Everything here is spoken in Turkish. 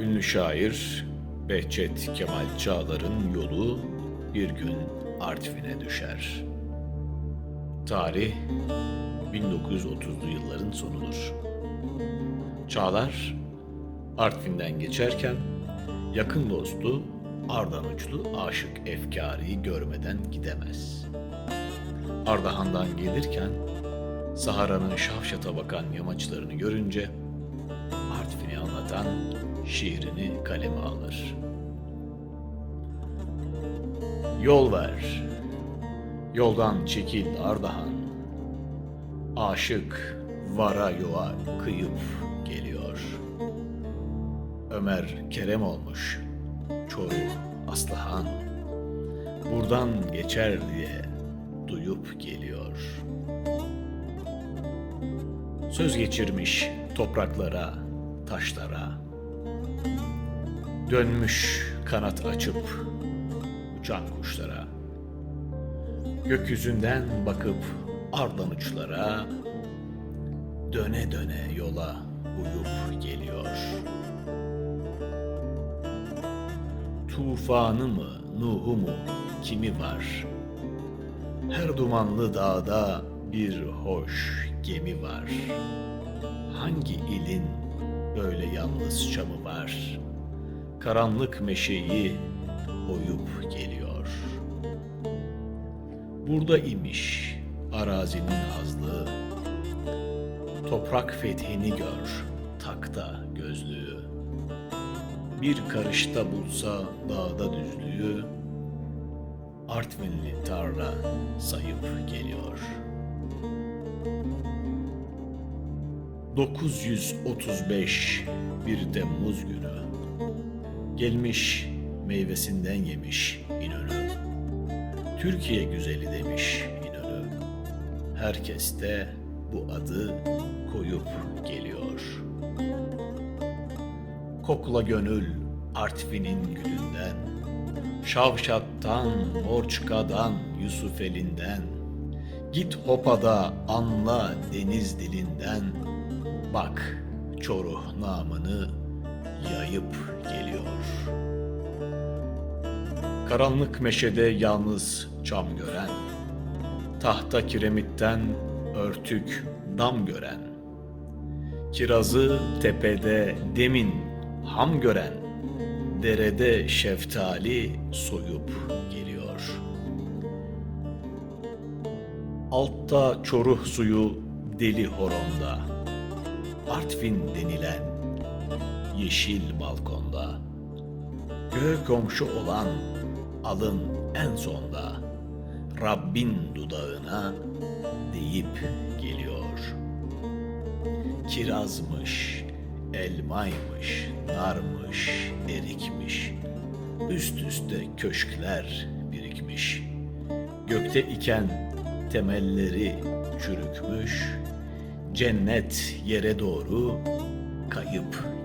Ünlü şair Behçet Kemal Çağlar'ın yolu bir gün Artvin'e düşer. Tarih 1930'lu yılların sonudur. Çağlar Artvin'den geçerken yakın dostu Ardanuçlu aşık Efkari'yi görmeden gidemez. Ardahan'dan gelirken Sahara'nın şavşata bakan yamaçlarını görünce Artvin'i anlatan şiirini kaleme alır. Yol ver, yoldan çekil Ardahan. Aşık vara yoğa kıyıp geliyor. Ömer Kerem olmuş, Çoruh Aslıhan. Buradan geçer diye duyup geliyor. Söz geçirmiş topraklara, taşlara. Dönmüş kanat açıp uçan kuşlara. Gökyüzünden bakıp ardan uçlara döne döne yola uyup geliyor. Tufanı mı, Nuh'u mu, kimi var? Her dumanlı dağda bir hoş gemi var. Hangi ilin böyle yalnız çamı var? Karanlık meşeyi oyup geliyor. Burada imiş arazinin azlığı. Toprak fethini gör, takta gözlüğü. Bir karışta bulsa dağda düzlüğü, Artvinli tarla sayıp geliyor. 935 bir Temmuz günü Gelmiş meyvesinden yemiş İnönü. Türkiye güzeli demiş İnönü. Herkes de bu adı koyup geliyor. Kokla gönül Artvin'in gülünden Şavşat'tan, Orçka'dan, Yusufelinden Git Hopa'da anla deniz dilinden Bak Çoruh namını yayıp geliyor. Karanlık meşede yalnız çam gören, tahta kiremitten örtük dam gören, kirazı tepede demin ham gören, derede şeftali soyup geliyor. Altta çoruh suyu deli horonda, Artvin denilen yeşil balkonda. Göğe komşu olan alın en sonda. Rabbin dudağına deyip geliyor. Kirazmış, elmaymış, narmış, erikmiş. Üst üste köşkler birikmiş. Gökte iken temelleri çürükmüş. Cennet yere doğru kayıp